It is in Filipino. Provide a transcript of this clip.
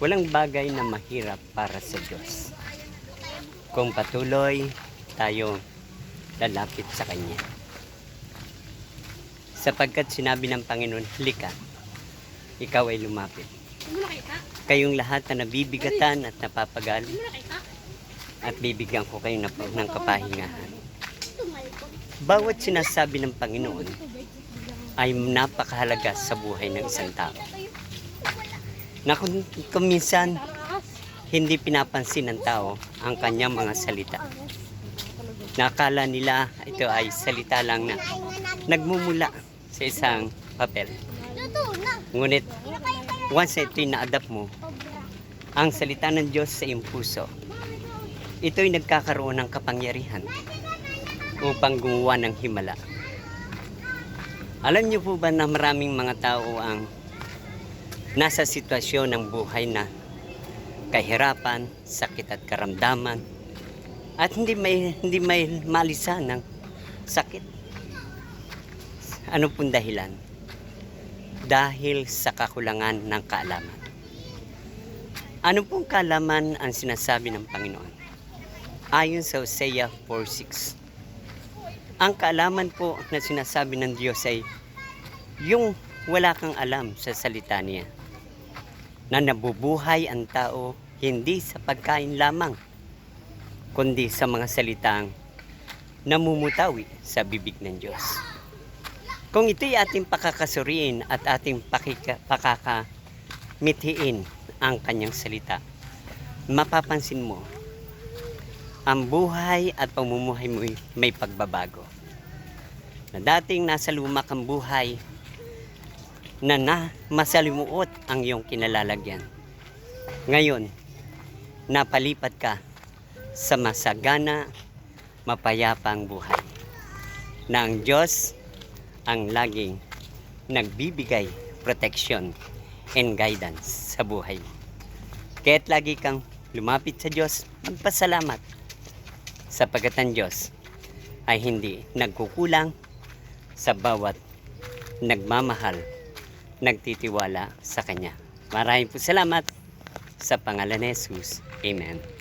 Walang bagay na mahirap para sa Diyos. Kung patuloy tayo lalapit sa Kanya. Sapagkat sinabi ng Panginoon, Halika, ikaw ay lumapit. Kayong lahat na nabibigatan at napapagal at bibigyan ko kayo ng, ng kapahingahan. Bawat sinasabi ng Panginoon ay napakahalaga sa buhay ng isang tao. Na kung, hindi pinapansin ng tao ang kanyang mga salita. Nakala nila ito ay salita lang na nagmumula sa isang papel. Ngunit once na ito'y na-adapt mo, ang salita ng Diyos sa iyong puso, ito'y nagkakaroon ng kapangyarihan upang gumawa ng himala. Alam niyo po ba na maraming mga tao ang nasa sitwasyon ng buhay na kahirapan, sakit at karamdaman at hindi may hindi may malisan ng sakit. Ano pong dahilan? Dahil sa kakulangan ng kaalaman. Ano pong kaalaman ang sinasabi ng Panginoon? Ayon sa Hosea 4.6. Ang kaalaman po na sinasabi ng Diyos ay yung wala kang alam sa salita niya. Na nabubuhay ang tao hindi sa pagkain lamang, kundi sa mga salitang namumutawi sa bibig ng Diyos. Kung ito'y ating pakakasuriin at ating pakika, pakakamithiin ang kanyang salita, mapapansin mo, ang buhay at pamumuhay mo may pagbabago. Na dating nasa lumak ang buhay, na na masalimuot ang iyong kinalalagyan. Ngayon, napalipat ka sa masagana, mapayapang buhay. Na ang Diyos ang laging nagbibigay protection and guidance sa buhay. Kaya't lagi kang lumapit sa Diyos, magpasalamat sapagkat ang Diyos ay hindi nagkukulang sa bawat nagmamahal, nagtitiwala sa Kanya. Maraming po salamat sa pangalan ni Jesus. Amen.